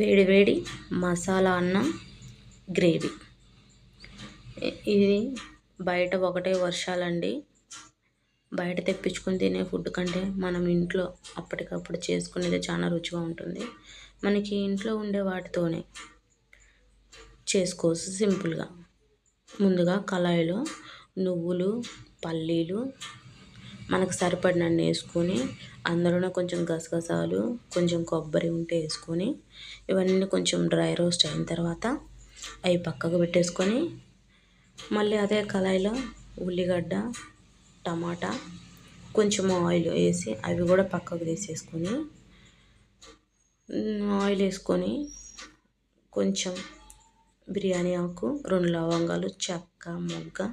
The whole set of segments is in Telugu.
వేడి వేడి మసాలా అన్నం గ్రేవీ. ఇది బయట ఒకటే వర్షాలండి. బయట తెప్పించుకొని తినే ఫుడ్ కంటే మనం ఇంట్లో అప్పటికప్పుడు చేసుకునేది చాలా రుచిగా ఉంటుంది. మనకి ఇంట్లో ఉండే వాటితోనే చేసుకోవచ్చు సింపుల్గా. ముందుగా కళాయిలో నువ్వులు పల్లీలు మనకు సరిపడినన్ని వేసుకొని అందులోనే కొంచెం గసగసాలు కొంచెం కొబ్బరి ఉంటే వేసుకొని ఇవన్నీ కొంచెం డ్రై రోస్ట్ అయిన తర్వాత అవి పక్కకు పెట్టేసుకొని మళ్ళీ అదే కళాయిలో ఉల్లిగడ్డ టమాటా కొంచెం ఆయిల్ వేసి అవి కూడా పక్కకు తీసేసుకొని ఆయిల్ వేసుకొని కొంచెం బిర్యానీ ఆకు రెండు లవంగాలు చెక్క మొగ్గ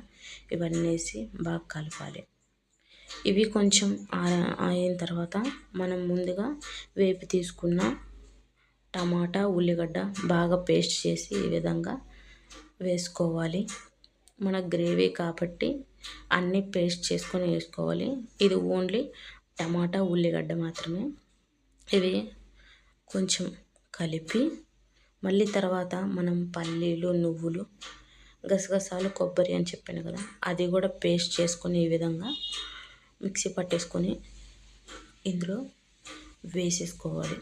ఇవన్నీ వేసి బాగా కలపాలి. ఇవి కొంచెం అయిన తర్వాత మనం ముందుగా వేపి తీసుకున్న టమాటా ఉల్లిగడ్డ బాగా పేస్ట్ చేసి ఈ విధంగా వేసుకోవాలి. మన గ్రేవీ కాబట్టి అన్నీ పేస్ట్ చేసుకొని వేసుకోవాలి. ఇది ఓన్లీ టమాటా ఉల్లిగడ్డ మాత్రమే. ఇవి కొంచెం కలిపి మళ్ళీ తర్వాత మనం పల్లీలు నువ్వులు గసగసాలు కొబ్బరి అని చెప్పాను కదా అది కూడా పేస్ట్ చేసుకొని ఈ విధంగా మిక్సీ పట్టేసుకొని ఇందులో వేసేసుకోవాలి.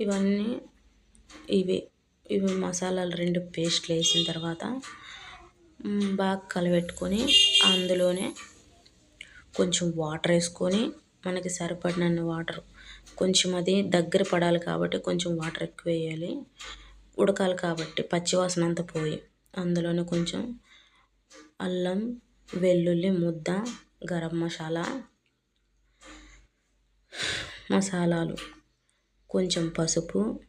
ఇవన్నీ ఇవి ఇవి మసాలాలు రెండు పేస్ట్లు వేసిన తర్వాత బాగా కలబెట్టుకొని అందులోనే కొంచెం వాటర్ వేసుకొని మనకి సరిపడినన్ని వాటర్ కొంచెం అది దగ్గర పడాలి కాబట్టి కొంచెం వాటర్ ఎక్కువ వేయాలి. ఉడకాలి కాబట్టి పచ్చివాసన అంతా పోయి అందులోనే కొంచెం అల్లం వెల్లుల్లి ముద్ద గరం మసాలా మసాలాలు కొంచెం పసుపు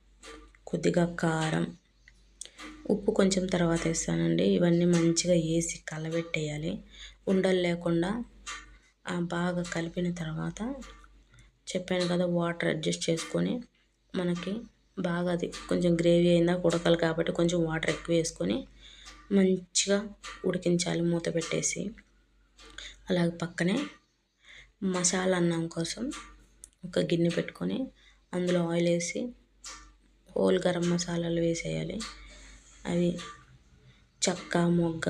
కొద్దిగా కారం. ఉప్పు కొంచెం తర్వాత వేస్తానండి. ఇవన్నీ మంచిగా వేసి కలబెట్టేయాలి. ఉండలు లేకుండా బాగా కలిపిన తర్వాత చెప్పాను కదా వాటర్ అడ్జస్ట్ చేసుకొని మనకి బాగా అది కొంచెం గ్రేవీ అయిందా ఉడకాలి కాబట్టి కొంచెం వాటర్ ఎక్కువ వేసుకొని మంచిగా ఉడికించాలి మూత పెట్టేసి. అలాగే పక్కనే మసాలా అన్నం కోసం ఒక గిన్నె పెట్టుకొని అందులో ఆయిల్ వేసి హోల్ గరం మసాలాలు వేసేయాలి. అవి చెక్క మొగ్గ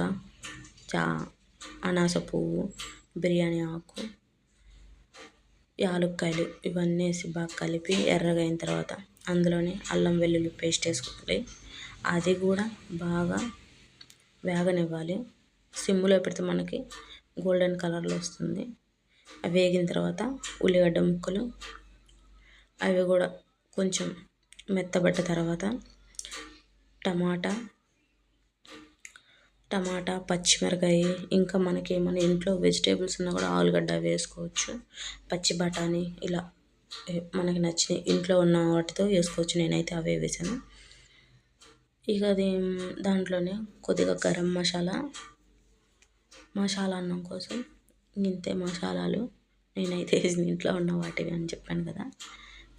చా అనాస పువ్వు బిర్యానీ ఆకు యాలక్కాయలు ఇవన్నీ వేసి బాగా కలిపి ఎర్రగా అయిన తర్వాత అందులోనే అల్లం వెల్లుల్లి పేస్ట్ వేసుకోవాలి. అది కూడా బాగా వేగనివ్వాలి. సిమ్లో పెడితే మనకి గోల్డెన్ కలర్లో వస్తుంది. అవి వేగిన తర్వాత ఉల్లిగడ్డ ముక్కలు. అవి కూడా కొంచెం మెత్తబడ్డ తర్వాత టమాటా. టమాటా పచ్చిమిరకాయ ఇంకా మనకి మన ఇంట్లో వెజిటేబుల్స్ ఉన్నా కూడా ఆలుగడ్డ వేసుకోవచ్చు. పచ్చి బఠానీ ఇలా మనకి నచ్చిన ఇంట్లో ఉన్న వాటితో వేసుకోవచ్చు. నేనైతే అవే వేసాను. ఇక అది దాంట్లోనే కొద్దిగా గరం మసాలా మసాలా అన్నం కోసం ఇంతే మసాలాలు నేనైతే ఇంట్లో ఉన్న వాటివి అని చెప్పాను కదా.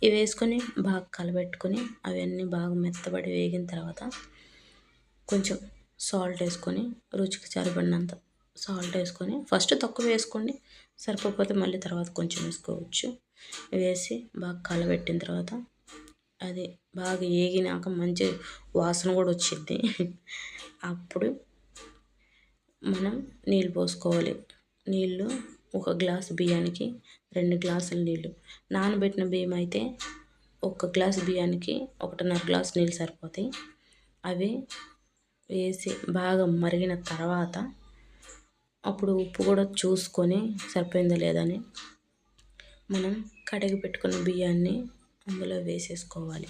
ఇవి వేసుకొని బాగా కలబెట్టుకొని అవన్నీ బాగా మెత్తబడి వేగిన తర్వాత కొంచెం సాల్ట్ వేసుకొని రుచికి సరిపడినంత సాల్ట్ వేసుకొని ఫస్ట్ తక్కువ వేసుకోండి సరిపోతే మళ్ళీ తర్వాత కొంచెం వేసుకోవచ్చు. వేసి బాగా కలబెట్టిన తర్వాత అది బాగా ఏగినాక మంచి వాసన కూడా వచ్చింది అప్పుడు మనం నీళ్ళు పోసుకోవాలి. నీళ్ళు ఒక గ్లాస్ బియ్యానికి రెండు గ్లాసుల నీళ్ళు. నానబెట్టిన బియ్యం అయితే ఒక గ్లాస్ బియ్యానికి ఒకటిన్నర గ్లాస్ నీళ్ళు సరిపోతాయి. అవి వేసి బాగా మరిగిన తర్వాత అప్పుడు ఉప్పు కూడా చూసుకొని సరిపోయిందా లేదని మనం కడిగి పెట్టుకున్న బియ్యాన్ని అందులో వేసేసుకోవాలి.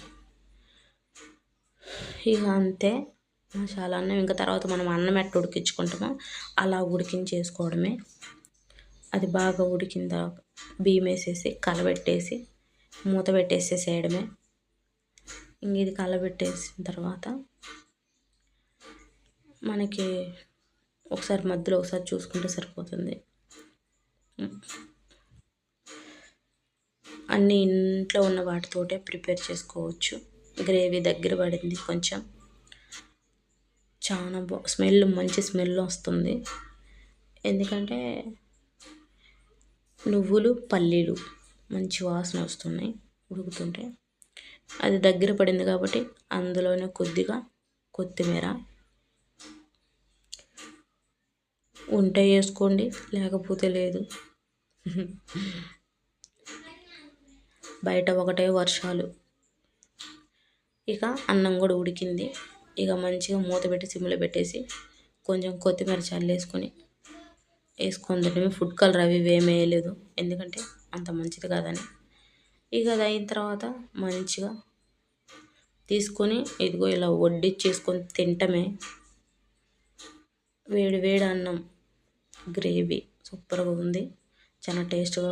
ఇక అంతే. మసాలా అన్నం ఇంకా తర్వాత మనం అన్నం ఎట్ట ఉడికించుకుంటామో అలా ఉడికించేసుకోవడమే. అది బాగా ఉడికిన తర్వాత బియ్యం వేసేసి కలబెట్టేసి మూత పెట్టేసేసేయడమే. ఇంక ఇది కలబెట్టేసిన తర్వాత మనకి ఒకసారి మధ్యలో ఒకసారి చూసుకుంటే సరిపోతుంది. అన్నీ ఇంట్లో ఉన్న వాటితోటే ప్రిపేర్ చేసుకోవచ్చు. గ్రేవీ దగ్గర పడింది కొంచెం. చాలా బా స్మెల్ మంచి స్మెల్ వస్తుంది. ఎందుకంటే నువ్వులు పల్లీలు మంచి వాసన వస్తున్నాయి ఉడుకుతుంటే. అది దగ్గర పడింది కాబట్టి అందులోనే కొద్దిగా కొత్తిమీర. ఉంటే వేసుకోండి లేకపోతే లేదు. బయట ఒకటే వర్షాలు. ఇక అన్నం కూడా ఉడికింది. ఇక మంచిగా మూత పెట్టి సిమ్లో పెట్టేసి కొంచెం కొత్తిమీర చల్లేసుకొని వేసుకొని తింటే ఫుడ్ కలర్ అవి ఏమీ వేయలేదు. ఎందుకంటే అంత మంచిది కాదని. ఇక అది అయిన తర్వాత మంచిగా తీసుకొని ఇదిగో ఇలా వడ్డిచ్చేసుకొని తింటమే. వేడి వేడి అన్నం గ్రేవీ సూపర్గా ఉంది. చాలా టేస్ట్గా